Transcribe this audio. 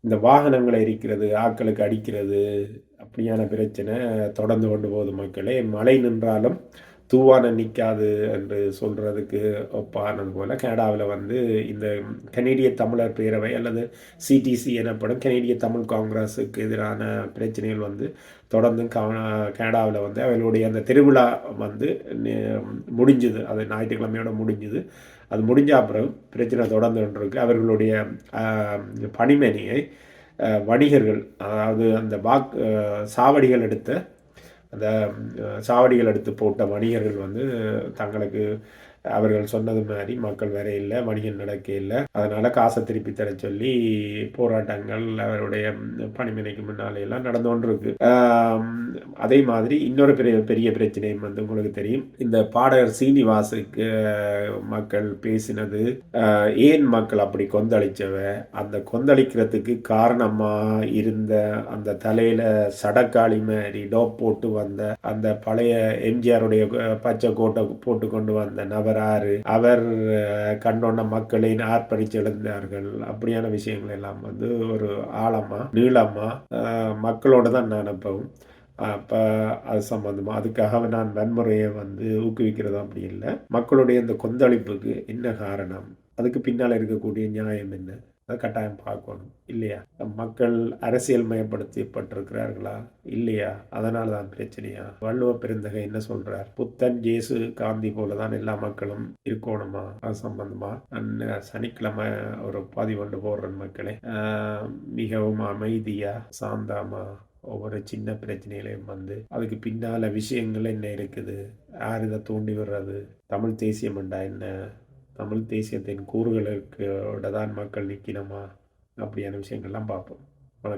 இந்த வாகனங்களை எரிக்கிறது ஆட்களுக்கு அடிக்கிறது அப்படியான பிரச்சனை தொடர்ந்து கொண்டு போகுது மக்களே. மழை நின்றாலும் தூவான நிற்காது என்று சொல்கிறதுக்கு ஒப்பானது போல். கனடாவில் வந்து இந்த கனேடிய தமிழர் பேரவை அல்லது சிடிசி எனப்படும் கனேடிய தமிழ் காங்கிரஸுக்கு எதிரான பிரச்சனைகள் வந்து தொடர்ந்து கனடாவில் வந்து அவர்களுடைய அந்த திருவிழா வந்து முடிஞ்சுது. அது ஞாயிற்றுக்கிழமையோட முடிஞ்சுது. அது முடிஞ்ச அப்புறம் பிரச்சனை தொடர்ந்து அவர்களுடைய பணிமனையை வணிகர்கள் அதாவது அந்த வாக் சாவடிகள் எடுத்த அந்த சாவடிகள் எடுத்து போட்ட வணிகர்கள் வந்து தங்களுக்கு அவர்கள் சொன்னது மாதிரி மக்கள் வேற இல்லை வணிகம் நடக்க இல்லை. அதனால் காசை திருப்பி தர சொல்லி போராட்டங்கள் அவருடைய பணிமனைக்கு முன்னாலே எல்லாம் நடந்து கொண்டிருக்கு. அதே மாதிரி இன்னொரு பெரிய பெரிய பிரச்சனையும் வந்து உங்களுக்கு தெரியும். இந்த பாடகர் சீனிவாசுக்கு மக்கள் பேசினது ஏன் மக்கள் அப்படி கொந்தளிச்சவ? அந்த கொந்தளிக்கிறதுக்கு காரணமாக இருந்த அந்த தலையில் சடக்காளி மாதிரி டோப் போட்டு வந்த அந்த பழைய எம்ஜிஆருடைய பச்சை கோட்டை போட்டு கொண்டு வந்த நபர் அவர் அவர் கண்டோன்ன மக்களை ஆர்ப்பரிச்சு எழுந்தார்கள் அப்படியான விஷயங்கள் எல்லாம் வந்து ஒரு ஆழமாக நீளமாக மக்களோட தான் நான் அப்பவும் அப்போ அது சம்மந்தமாக அதுக்காக நான் வன்முறையை வந்து ஊக்குவிக்கிறது அப்படி இல்லை. மக்களுடைய இந்த கொந்தளிப்புக்கு என்ன காரணம்? அதுக்கு பின்னால் இருக்கக்கூடிய நியாயம் என்ன? அதை கட்டாயம் பார்க்கணும். இல்லையா? மக்கள் அரசியல் மயப்படுத்தப்பட்டிருக்கிறார்களா இல்லையா? அதனால தான் பிரச்சனையா? வள்ளுவ பெருந்தகை என்ன சொல்றார்? புத்தன் ஜேசு காந்தி போல தான் எல்லா மக்களும் இருக்கணுமா? அது சம்பந்தமா? சனிக்கிழமை ஒரு பதிவு கொண்டு போடுற மக்களே. மிகவும் அமைதியா சாந்தாமா ஒவ்வொரு சின்ன பிரச்சனைகளையும் வந்து அதுக்கு பின்னால விஷயங்கள் என்ன இருக்குது? யார் இதை தூண்டி விடுறது? தமிழ் தேசியம்ண்டா என்ன? தமிழ் தேசியத்தின் கூறுகளுக்கு தான் மக்கள் நிற்கணுமா அப்படியான விஷயங்கள்லாம் பார்ப்போம்.